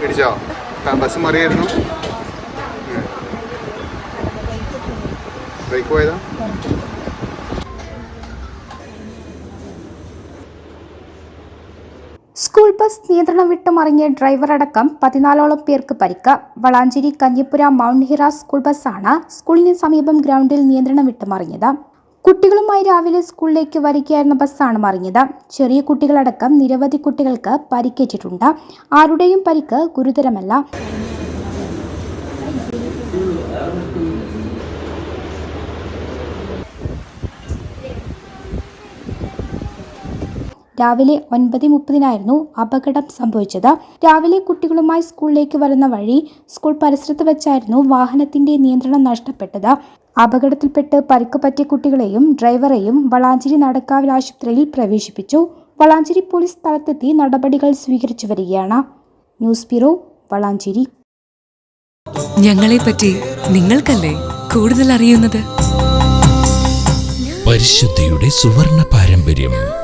പിടിച്ചോ. ക- ബസ് മറിയായിരുന്നു. ബ്രേക്ക് പോയതാ? സ്കൂൾ ബസ് നിയന്ത്രണം വിട്ട് മറിഞ്ഞ ഡ്രൈവർ അടക്കം പതിനാലോളം പേർക്ക് പരിക്ക്. Valanchery Kanjippura Mount Hira school ബസ്സാണ് സ്കൂളിന് സമീപം ഗ്രൗണ്ടിൽ നിയന്ത്രണം വിട്ട് മറിഞ്ഞത്. കുട്ടികളുമായി രാവിലെ സ്കൂളിലേക്ക് വരികയായിരുന്ന ബസ്സാണ് മറിഞ്ഞത്. ചെറിയ കുട്ടികളടക്കം നിരവധി കുട്ടികൾക്ക് പരിക്കേറ്റിട്ടുണ്ട്. ആരുടെയും പരിക്ക് ഗുരുതരമല്ല. രാവിലെ ഒൻപത് മുപ്പതിനായിരുന്നു അപകടം സംഭവിച്ചത്. രാവിലെ കുട്ടികളുമായി സ്കൂളിലേക്ക് വരുന്ന വഴി സ്കൂൾ പരിസരത്ത് വെച്ചായിരുന്നു വാഹനത്തിന്റെ നിയന്ത്രണം നഷ്ടപ്പെട്ടത്. അപകടത്തിൽപ്പെട്ട് പരിക്ക് പറ്റിയ കുട്ടികളെയും ഡ്രൈവറെയും വളാഞ്ചേരി നടക്കാവിൽ ആശുപത്രിയിൽ പ്രവേശിപ്പിച്ചു. വളാഞ്ചേരി പോലീസ് സ്ഥലത്തെത്തി നടപടികൾ സ്വീകരിച്ചു വരികയാണ്. News bureau Valanchery. ഞങ്ങളെപ്പറ്റി നിങ്ങൾക്കല്ലേ കൂടുതൽ അറിയുന്നത്? പരിശുദ്ധിയുടെ സുവർണ പാരമ്പര്യം.